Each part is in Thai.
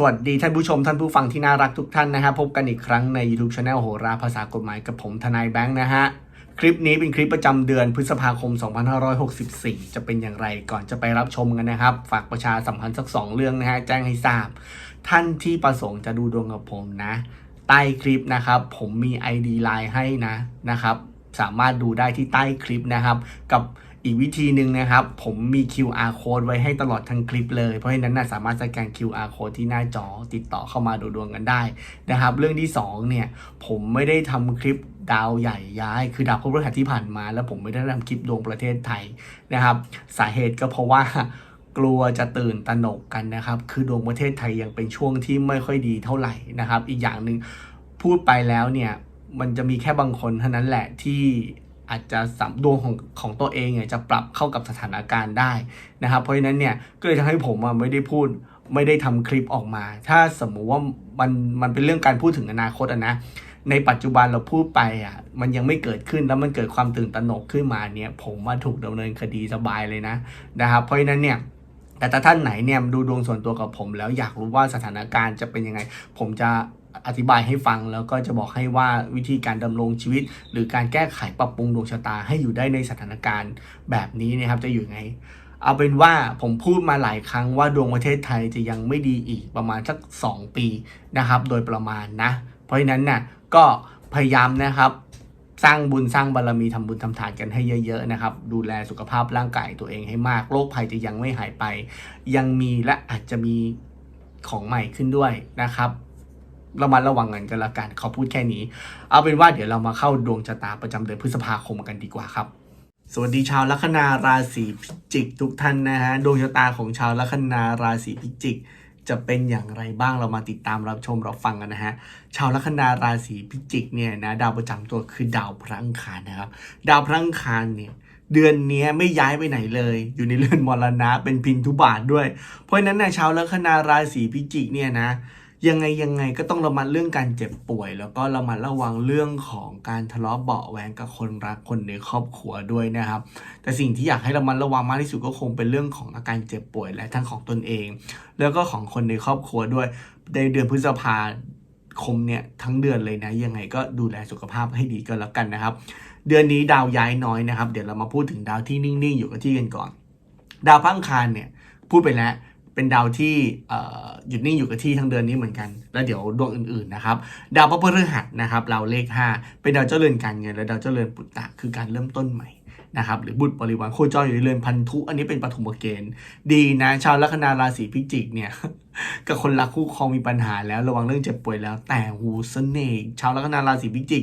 สวัสดีท่านผู้ชมท่านผู้ฟังที่น่ารักทุกท่านนะครับพบกันอีกครั้งใน YouTube Channel โหราภาษากฎหมายกับผมทนายแบงค์นะฮะ คลิปนี้เป็นคลิปประจำเดือนพฤษภาคม 2564 จะเป็นอย่างไรก่อนจะไปรับชมกันนะครับ ฝากประชาสัมพันธ์สัก 2 เรื่องนะฮะ แจ้งให้ทราบ ท่านที่ประสงค์จะดูดวงกับผมนะ ใต้คลิปนะครับ ผมมี ID Line ให้นะนะครับ สามารถดูได้ที่ใต้คลิปนะครับกับ อีกวิธีหนึ่งนะครับ ผมมี QR code ไว้ให้ตลอดทั้งคลิปเลย เพราะฉะนั้นนะสามารถสแกน QR code ที่หน้าจอติดต่อเข้ามาดูดวงกันได้นะครับ เรื่องที่สองเนี่ยผมไม่ได้ทำคลิปดาวใหญ่ย้าย คือดาวพฤหัสที่ผ่านมา แล้วผมไม่ได้ทำคลิปดวงประเทศไทยนะครับ สาเหตุก็เพราะว่ากลัวจะตื่นตระหนกกันนะครับ คือดวงประเทศไทยยังเป็นช่วงที่ไม่ค่อยดีเท่าไหร่นะครับ อีกอย่างหนึ่งพูดไปแล้วเนี่ย มันจะมีแค่บางคนเท่านั้นแหละที่ อาจจะสัมดวงของของตัวเองเนี่ยจะปรับเข้ากับสถานการณ์ได้นะครับ เพราะฉะนั้นเนี่ยก็เลยทำให้ผมไม่ได้พูดไม่ได้ทำคลิปออกมา ถ้าสมมุติว่ามันมันเป็นเรื่องการพูดถึงอนาคตอะนะ ในปัจจุบันเราพูดไปอะมันยังไม่เกิดขึ้นแล้วมันเกิดความตื่นตระหนกขึ้นมาเนี่ย ผมว่าถูกดำเนินคดีสบายเลยนะนะครับ เพราะฉะนั้นเนี่ยแต่ถ้าท่านไหนเนี่ยดูดวงส่วนตัวกับผมแล้วอยากรู้ว่าสถานการณ์จะเป็นยังไง ผมจะ อธิบายให้ฟังแล้วก็จะบอกให้ว่าวิธีการดำรงชีวิต หรือการแก้ไขปรับปรุงดวงชะตาให้อยู่ได้ในสถานการณ์แบบนี้นะครับจะอยู่ไง เอาเป็นว่าผมพูดมาหลายครั้งว่าดวงประเทศไทยจะยังไม่ดีอีกประมาณสัก 2 ปีนะครับ โดยประมาณนะ เพราะฉะนั้นน่ะก็พยายามนะครับสร้างบุญสร้างบารรมีทำบุญทำทานกันให้เยอะๆนะครับ ดูแลสุขภาพร่างกายตัวเองให้มากโรคภัยจะยังไม่หายไป ยังมีและอาจจะมีของใหม่ขึ้นด้วยนะครับ ระมัดระวังกันกันละกันเขอพูดแค่นี้ เอาเป็นว่าเดี๋ยวเรามาเข้าดวงชะตาประจำเดือนพฤษภาคมกันดีกว่าครับ สวัสดีชาวลัคนาราศีพิจิกทุกท่านนะฮะดวงชะตาของชาวลัคนาราศีพิจิก จะเป็นอย่างไรบ้างเรามาติดตามรับชมรับฟังกันนะฮะชาวลัคนาราศีพิจิกเนี่ยนะดาวประจำตัวคือดาวพระอังคารนะครับ ดาวพระอังคารเนี่ยเดือนนี้ไม่ย้ายไปไหนเลย อยู่ในเรือนมรณะเป็นพินทุบาทด้วย เพราะฉะนั้นนะชาวลัคนาราศีพิจิกเนี่ยนะ ยังไงยังไงก็ต้องระมัดเรื่องการเจ็บป่วย แล้วก็ระมัดระวังเรื่องของการทะเลาะเบาะแวงกับคนรักคนในครอบครัวด้วยนะครับ แต่สิ่งที่อยากให้ระมัดระวังมากที่สุดก็คงเป็นเรื่องของอาการเจ็บป่วยและทั้งของตนเอง แล้วก็ของคนในครอบครัวด้วยในเดือนพฤษภาคมเนี่ยทั้งเดือนเลยนะ ยังไงก็ดูแลสุขภาพให้ดีก็แล้วกันนะครับ เดือนนี้ดาวย้ายน้อยนะครับ เดี๋ยวเรามาพูดถึงดาวที่นิ่งๆ อยู่กับที่กันก่อน ดาวพังคารเนี่ยพูดไปแล้ว เป็นดาวที่หยุดนิ่งอยู่กับที่ทั้งเดือนนี้เหมือนกัน แล้วเดี๋ยวดวงอื่นๆนะครับ ดาวพระพฤหัสนะครับเราเลข 5 เป็นดาวเจ้าเรือนการเงินและดาวเจ้าเรือนปุตตะคือการเริ่มต้นใหม่นะครับหรือบุตรบริวารโคจรอยู่ในเรือนพันธุ อันนี้เป็นปฐมเกณฑ์ ดีนะชาวลัคนาราศีพิจิกเนี่ยกับคนรักคู่ครองมีปัญหาแล้วระวังเรื่องเจ็บป่วยแล้ว แต่หูเสน่ห์ชาวลัคนาราศีพิจิก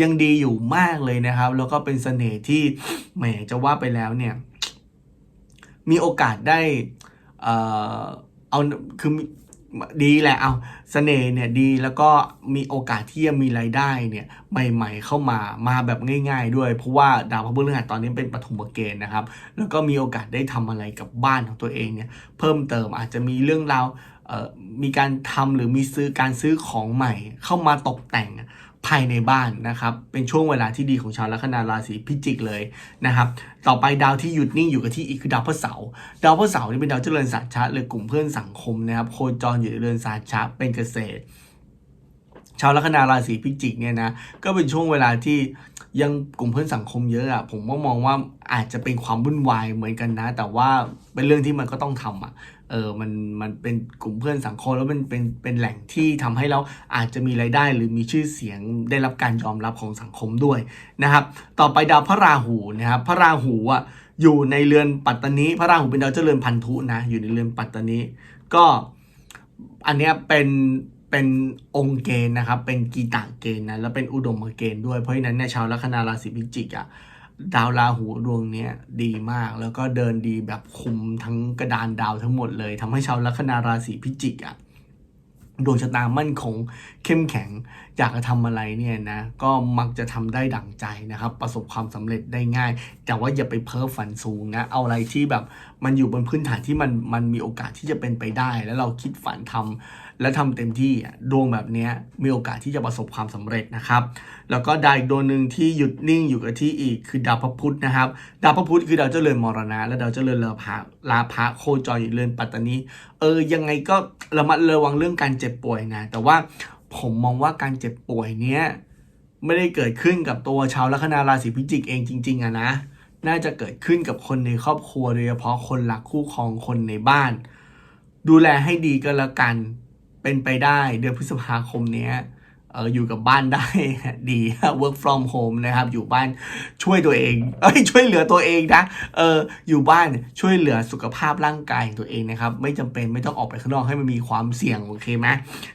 ยังดีอยู่มากเลยนะครับ แล้วก็เป็นเสน่ห์ที่แหมจะว่าไปแล้วเนี่ยมีโอกาสได้ เอาคือดีแหละเอาเสน่ห์เนี่ยดีแล้วก็มีโอกาสที่จะมีรายได้เนี่ยใหม่ๆเข้ามามาแบบง่าย ๆ ด้วย เพราะว่าดาวพระพฤหัสตอนนี้เป็นปฐมเกณฑ์นะครับ แล้วก็มีโอกาสได้ทำอะไรกับบ้านของตัวเองเนี่ยเพิ่มเติมอาจจะมีเรื่องราวมีการทำหรือมีซื้อการซื้อของใหม่เข้ามาตกแต่ง ภายในบ้านนะครับ เป็นช่วงเวลาที่ดีของชาวลัคนาราศีพิจิกเลยนะครับ ต่อไปดาวที่หยุดนิ่งอยู่กับที่อีกคือดาวพฤหัสเสาร์ดาวพฤหัสเสาร์นี่เป็นดาวเจริญสตร์ชาหรือกลุ่มเพื่อนสังคมนะครับ โคจรอยู่ในเรือนสตร์ชาเป็นเกษตร ชาวลัคนาราศีพิจิกเนี่ยนะก็เป็นช่วงเวลาที่ยังกลุ่มเพื่อนสังคมเยอะอะผมก็มองว่าอาจจะเป็นความวุ่นวายเหมือนกันนะ แต่ว่าเป็นเรื่องที่มันก็ต้องทำอะ เออมันมันเป็นกลุ่มเพื่อนสังคมแล้วมันเป็นเป็นแหล่งที่ทำให้เราอาจจะมีรายได้ หรือมีชื่อเสียงได้รับการยอมรับของสังคมด้วยนะครับ ต่อไปดาวพระราหูนะครับพระราหูอะอยู่ในเรือนปัตตานีพระราหูเป็นดาวเจริญพันธุนะอยู่ในเรือนปัตตานีก็อันเนี้ยเป็นเป็นองค์เกณฑ์นะครับ เป็นกีตาเกณฑ์นะแล้วเป็นอุดมเกณฑ์ด้วยเพราะฉะนั้นเนี่ยชาวลัคนาราศีพิจิกอะ ดาวราหูดวงเนี้ยดีมากแล้วก็เดินดีแบบคุมทั้งกระดานดาวทั้งหมดเลยทำให้ชาวลัคนาราศีพิจิกอะดวงชะตามั่นคงเข้มแข็ง อยากจะทำอะไรเนี่ยนะ ก็มักจะทำได้ดั่งใจนะครับ ประสบความสำเร็จได้ง่าย แต่ว่าอย่าไปเพ้อฝันสูงนะ เอาอะไรที่แบบมันอยู่บนพื้นฐานที่มันมันมีโอกาสที่จะเป็นไปได้ แล้วเราคิดฝันทำ และทำเต็มที่ดวงแบบนี้มีโอกาสที่จะประสบความสำเร็จนะครับ แล้วก็ดาวอีกดวงหนึ่งที่หยุดนิ่งอยู่กับที่อีกคือดาวพระพุธนะครับดาวพระพุธคือดาวเจ้าเรือนมรณะ และดาวเจ้าเรือนลาภะลาภะโคจรอยู่เรือนปัตตานีเออยังไงก็ระมัดระวังเรื่องการเจ็บป่วยนะแต่ว่าผมมองว่าการเจ็บป่วยเนี้ยไม่ได้เกิดขึ้นกับตัวชาวลัคนาราศีพิจิกเองจริงๆอะนะ น่าจะเกิดขึ้นกับคนในครอบครัวโดยเฉพาะคนรักคู่ครองคนในบ้าน ดูแลให้ดีก็แล้วกัน เป็นไปได้เดือนพฤษภาคมเนี้ยเอออยู่กับบ้านได้ดี work from home นะครับ อยู่บ้านช่วยตัวเองเอ้ยช่วยเหลือตัวเองนะเอออยู่บ้านช่วยเหลือสุขภาพร่างกายของตัวเองนะครับ ไม่จำเป็นไม่ต้องออกไปข้างนอกให้มันมีความเสี่ยงโอเคไหม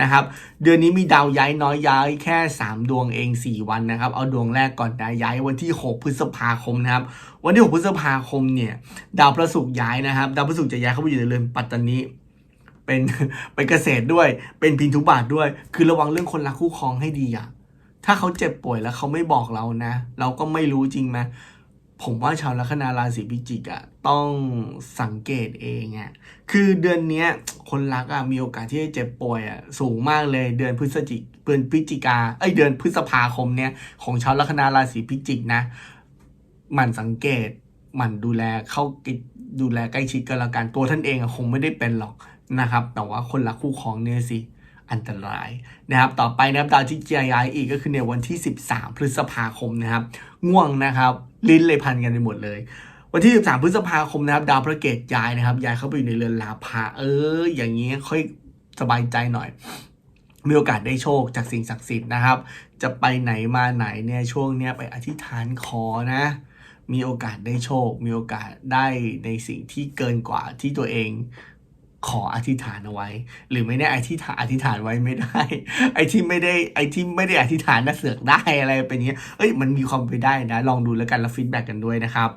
นะครับ เดือนนี้มีดาวย้ายน้อยย้ายแค่ 3 ดวงเอง 4 วันนะครับ เอาดวงแรกก่อนนะย้ายวันที่ 6 พฤษภาคมนะครับ วันที่ 6 พฤษภาคมเนี่ย ดาวพระศุกร์ย้ายนะครับ ดาวพระศุกร์จะย้ายเข้าไปอยู่ในเรือนปัตตานี เป็นเป็นเกษตรด้วย เป็นพินทุบาทด้วย คือระวังเรื่องคนรักคู่ครองให้ดีอะถ้าเขาเจ็บป่วยแล้วเขาไม่บอกเรานะ เราก็ไม่รู้จริงไหมผมว่าชาวลัคนาราศีพิจิกอะต้องสังเกตเองอะคือเดือนนี้คนรักอะมีโอกาสที่จะเจ็บป่วยอะสูงมากเลยเดือนพฤศจิกเดือนพฤศจิกาเอ้ยเดือนพฤษภาคมเนี่ยของชาวลัคนาราศีพิจิกนะหมั่นสังเกตหมั่นดูแลเข้าดูแลใกล้ชิดกันละกันตัวท่านเองอะคงไม่ได้เป็นหรอก นะครับ แต่ว่าคนรักคู่ครองเนี่ยสิอันตรายนะครับ ต่อไปนะครับดาวที่จะย้ายอีกก็คือในวันที่ 13 พฤษภาคมนะครับ ง่วงนะครับลิ้นเลยพันกันไปหมดเลย วันที่ 13 พฤษภาคมนะครับ ดาวพระเกตย้ายนะครับย้ายเข้าไปอยู่ในเรือนลาภะเออ อย่างนี้ค่อยสบายใจหน่อยมีโอกาสได้โชคจากสิ่งศักดิ์สิทธิ์นะครับ จะไปไหนมาไหนเนี่ยช่วงเนี้ยไปอธิษฐานขอนะ มีโอกาสได้โชค มีโอกาสได้ในสิ่งที่เกินกว่าที่ตัวเอง ขออธิษฐานเอาไว้ หรือไม่ได้อธิษฐานอธิษฐานไว้ไม่ได้ ไอ้ที่ไม่ได้ไอ้ที่ไม่ได้อธิษฐานน่ะเสือกได้อะไรเป็นอย่างเงี้ยเอ้ยมันมีความไปนได้นะ ลองดูแล้วกันแล้วฟีดแบ็กกันด้วยนะครับ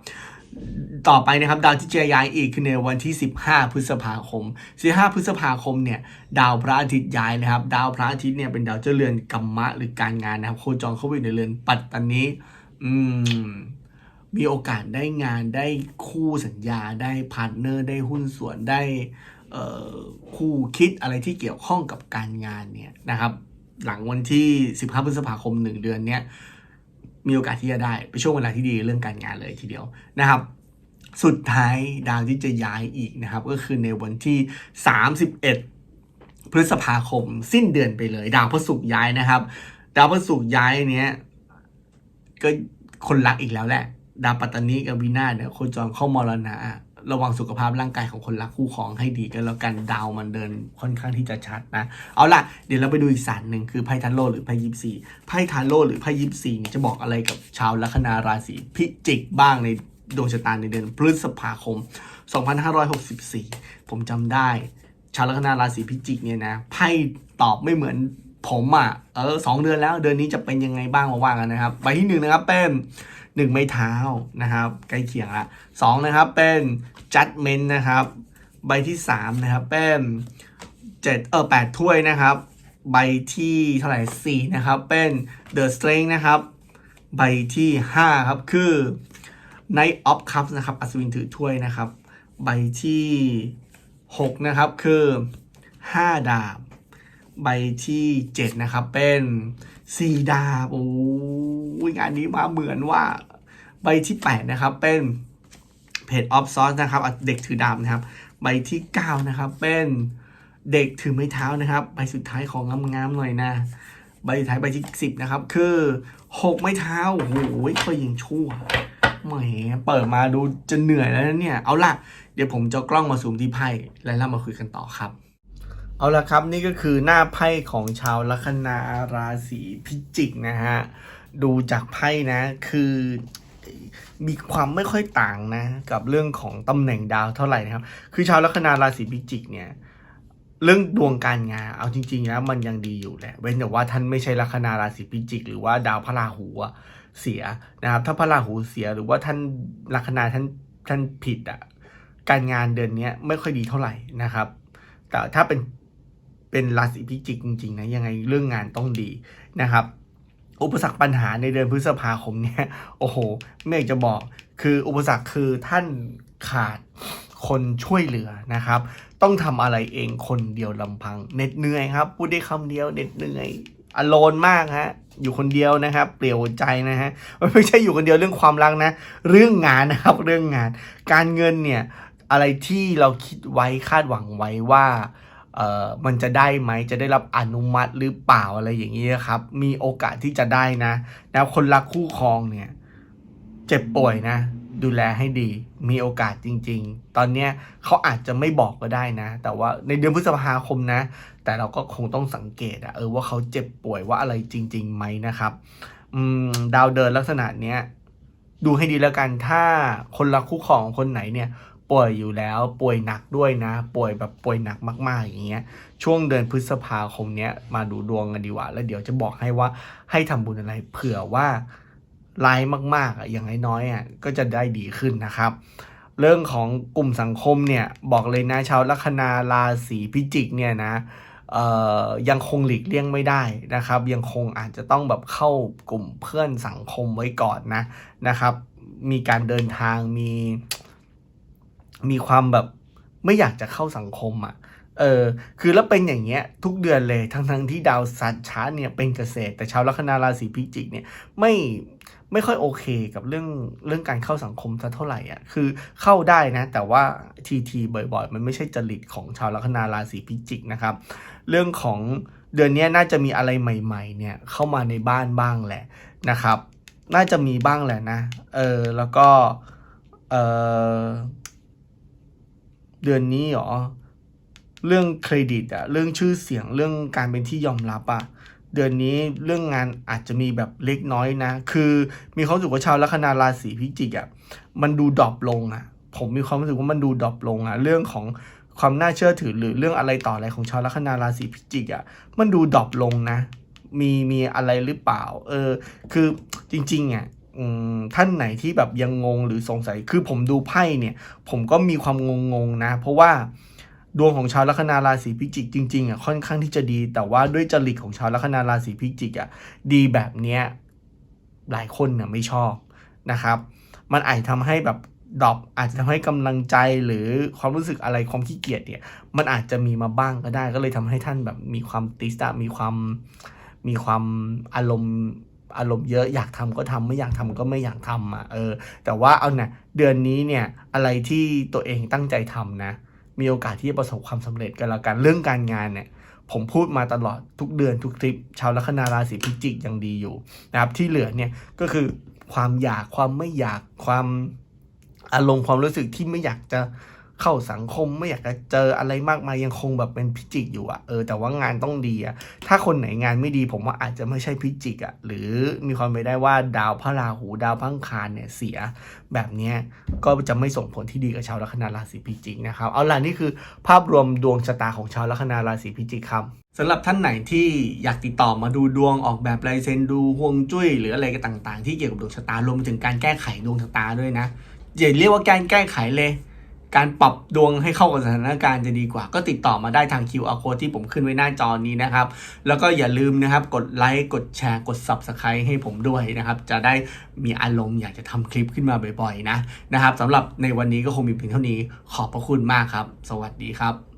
ต่อไปนะครับดาวที่จะย้ายอีกคือในวันที่ 15 พฤษภาคม 15 พฤษภาคมเนี่ยดาวพระอาทิตย์ย้ายนะครับ ดาวพระอาทิตย์เนี่ยเป็นดาวเจ้าเรือนกัมมะหรือการงานนะครับ โคจรเข้าไปในเรือนปัตตานีอืมมีโอกาสได้งานได้คู่สัญญาได้พาร์ทเนอร์ ได้หุ้นส่วนได้ คู่คิดอะไรที่เกี่ยวข้องกับการงานเนี่ยนะครับ หลังวันที่ 15 พฤษภาคม 1 เดือนเนี้ยมีโอกาสที่จะได้เป็นช่วงเวลาที่ดีเรื่องการงานเลยทีเดียวนะครับ สุดท้ายดาวที่จะย้ายอีกนะครับ ก็คือในวันที่ 31 พฤษภาคม สิ้นเดือนไปเลย ดาวพฤหัสย้ายนะครับ ดาวพฤหัสย้ายเนี้ยก็คนรักอีกแล้วแหละ ดาวปัตตานีกับวีนาเนี่ยโคจรเข้ามรณะ ระวังสุขภาพร่างกายของคนรักคู่ครองให้ดีกันแล้วกันดาวมันเดินค่อนข้างที่จะชัดนะ เอาล่ะ เดี๋ยวเราไปดูอีกสารหนึ่งคือไพ่ทาโร่หรือไพ่ยิปซีไพ่ทาโร่หรือไพ่ยิปซีเนี่ยจะบอกอะไรกับชาวลัคนาราศีพิจิกบ้างในดวงชะตาในเดือนพฤษภาคม 2564 ผมจำได้ ชาวลัคนาราศีพิจิกเนี่ยนะไพ่ตอบไม่เหมือนผมอะเออสองเดือนแล้วเดือนนี้จะเป็นยังไงบ้างมาว่ากันนะครับใบที่หนึ่งนะครับเป็น หนึ่งไม้เท้านะครับใกล้เคียงละสองนะครับเป็นจัดเมนนะครับ ใบที่สามนะครับเป็นเจ็ดเออแปดถ้วยนะครับ ใบที่เท่าไหร่สี่นะครับเป็นเดอะสเตร g นะครับ ใบที่ห้าครับคือ Knight of Cups นะครับอัศวินถือถ้วยนะครับ ใบที่6นะครับคือ5ดาบ ใบที่7นะครับเป็น4ดาบโอ้ งานนี้มาเหมือนว่าใบที่8นะครับเป็นเพจออฟซอสนะครับเด็กถือดาบนะครับ ใบที่ 9 นะครับ เป็นเด็กถือไม้เท้านะครับ ใบสุดท้ายของงามๆหน่อยนะ ใบสุดท้ายใบที่ 10 นะครับ คือ 6 ไม้เท้าโอ้โหก็ยังชั่วแหมเปิดมาดูจะเหนื่อยแล้วเนี่ย เอาล่ะ เดี๋ยวผมจะกล้องมาซูมที่ไพ่แล้วเรามาคุยกันต่อครับ เอาละครับนี่ก็คือหน้าไพ่ของชาวลัคนาราศีพิจิกนะฮะ ดูจากไพ่นะ คือมีความไม่ค่อยต่างนะ กับเรื่องของตำแหน่งดาวเท่าไหร่นะครับ คือชาวลัคนาราศีพิจิกเนี่ยเรื่องดวงการงานเอาจริงๆแล้วมันยังดีอยู่แหละ เว้นแต่ว่าท่านไม่ใช่ลัคนาราศีพิจิก หรือว่าดาวพระราหูเสียนะครับ ถ้าพระราหูเสียหรือว่าท่านลัคนาท่านท่านผิดอะการงานเดือนนี้ไม่ค่อยดีเท่าไหร่นะครับ แต่ถ้าเป็นเป็นราศีพิจิกจริงๆนะยังไงเรื่องงานต้องดีนะครับ อุปสรรคปัญหาในเดือนพฤษภาคมเนี่ย โอ้โห ไม่อยากจะบอก คืออุปสรรคคือท่านขาดคนช่วยเหลือนะครับ ต้องทำอะไรเองคนเดียวลำพังเหน็ดเหนื่อยครับ พูดได้คำเดียวเหน็ดเหนื่อยอโลนมากฮะ อยู่คนเดียวนะครับ เปลี่ยวใจนะฮะ มันไม่ใช่อยู่คนเดียวเรื่องความรักนะ เรื่องงานนะครับ เรื่องงาน การเงินเนี่ย อะไรที่เราคิดไว้คาดหวังไว้ว่า เอ่อมันจะได้ไหมจะได้รับอนุมัติหรือเปล่าอะไรอย่างนี้ครับ มีโอกาสที่จะได้นะ แล้วคนรักคู่ครองเนี่ย เจ็บป่วยนะ ดูแลให้ดี มีโอกาสจริง ๆ ตอนเนี้ยเขาอาจจะไม่บอกก็ได้นะ แต่ว่าในเดือนพฤษภาคมนะ แต่เราก็คงต้องสังเกตอะเออว่าเขาเจ็บป่วยว่าอะไรจริงๆไหมนะครับ อืม ดาวเดินลักษณะเนี้ยดูให้ดีแล้วกันถ้าคนรักคู่ครองคนไหนเนี่ย ป่วยอยู่แล้วป่วยหนักด้วยนะ ป่วยแบบป่วยหนักมาก ๆ อย่างเงี้ยช่วงเดือนพฤษภาคมเนี้ยมาดูดวงกันดีกว่า แล้วเดี๋ยวจะบอกให้ว่าให้ทำบุญอะไรเผื่อว่าร้ายมากๆอะอย่างน้อยๆอะก็จะได้ดีขึ้นนะครับ เรื่องของกลุ่มสังคมเนี่ยบอกเลยนะชาวลัคนาราศีพิจิกเนี่ยนะยังคงหลีกเลี่ยงไม่ได้นะครับ ยังคงอาจจะต้องแบบเข้ากลุ่มเพื่อนสังคมไว้ก่อนนะนะครับ มีการเดินทางมี มีความแบบไม่อยากจะเข้าสังคมอะ เออ คือแล้วเป็นอย่างเงี้ยทุกเดือนเลย ทั้งทั้งที่ดาวสัตว์ช้าเนี่ยเป็นเกษตร แต่ชาวลัคนาราศีพิจิกเนี่ยไม่ไม่ค่อยโอเคกับเรื่องเรื่องการเข้าสังคมสักเท่าไหร่อะ คือเข้าได้นะ แต่ว่าทีทีบ่อยๆ มันไม่ใช่จริตของชาวลัคนาราศีพิจิกนะครับ เรื่องของเดือนนี้น่าจะมีอะไรใหม่ ๆ เนี่ยเข้ามาในบ้านบ้างแหละนะครับ น่าจะมีบ้างแหละนะ เออ แล้วก็ เออ เดือนนี้หรอ เรื่องเครดิตอะเรื่องชื่อเสียงเรื่องการเป็นที่ยอมรับอะเดือนนี้เรื่องงานอาจจะมีแบบเล็กน้อยนะ คือมีความรู้สึกว่าชาวลัคนาราศีพิจิกอะมันดูดรอปลงอะผมมีความรู้สึกว่ามันดูดรอปลงอะเรื่องของความน่าเชื่อถือหรือเรื่องอะไรต่ออะไรของชาวลัคนาราศีพิจิกอะมันดูดรอปลงนะ มีมีอะไรหรือเปล่า เออ คือจริงๆอะอืม ท่านไหนที่แบบยังงงหรือสงสัยคือผมดูไพ่เนี่ย ผมก็มีความงงๆนะ เพราะว่าดวงของชาวลัคนาราศีพิจิกจริงๆอะค่อนข้างที่จะดี แต่ว่าด้วยจริตของชาวลัคนาราศีพิจิกอะดีแบบเนี้ยหลายคนเนี่ยไม่ชอบนะครับ มันอาจทำให้แบบดรอปอาจจะทำให้กำลังใจหรือความรู้สึกอะไรความขี้เกียจเนี่ย มันอาจจะมีมาบ้างก็ได้ ก็เลยทำให้ท่านแบบมีความติสอะมีความมีความอารมณ์ อารมณ์เยอะอยากทำก็ทำไม่อยากทำก็ไม่อยากทำอะเออ แต่ว่าเอาเนี่ยเดือนนี้เนี่ยอะไรที่ตัวเองตั้งใจทำนะ มีโอกาสที่จะประสบความสำเร็จกันแล้วกันเรื่องการงานเนี่ยผมพูดมาตลอดทุกเดือนทุกทริป ชาวลัคนาราศีพิจิกยังดีอยู่นะครับที่เหลือเนี่ยก็คือความอยากความไม่อยากความอารมณ์ความรู้สึกที่ไม่อยากจะ เข้าสังคมไม่อยากจะเจออะไรมากมายยังคงแบบเป็นพิจิกอยู่อะเออแต่ว่างานต้องดีอะถ้าคนไหนงานไม่ดีผมว่าอาจจะไม่ใช่พิจิกอะหรือมีความเป็นไปได้ว่าดาวพระราหูดาวพังคารเนี่ยเสีย แบบนี้ก็จะไม่ส่งผลที่ดีกับชาวลัคนาราศีพิจิกนะครับเอาล่ะนี่คือภาพรวมดวงชะตาของชาวลัคนาราศีพิจิกครับสำหรับท่านไหนที่อยากติดต่อมาดูดวงออกแบบลายเซ็นดูห่วงจุ้ย หรืออะไรก็ต่างๆ ที่เกี่ยวกับดวงชะตารวมไปถึงการแก้ไขดวงชะตาด้วยนะอย่าเรียกว่าการแก้ไขเลย การปรับดวงให้เข้ากับสถานการณ์จะดีกว่า ก็ติดต่อมาได้ทาง QR code ที่ผมขึ้นไว้หน้าจอนี้นะครับ แล้วก็อย่าลืมนะครับ กดไลค์กดแชร์กด Subscribe ให้ผมด้วยนะครับ จะได้มีอารมณ์อยากจะทำคลิปขึ้นมาบ่อยๆนะนะครับสำหรับในวันนี้ก็คงมีเพียงเท่านี้ขอบพระคุณมากครับ สวัสดีครับ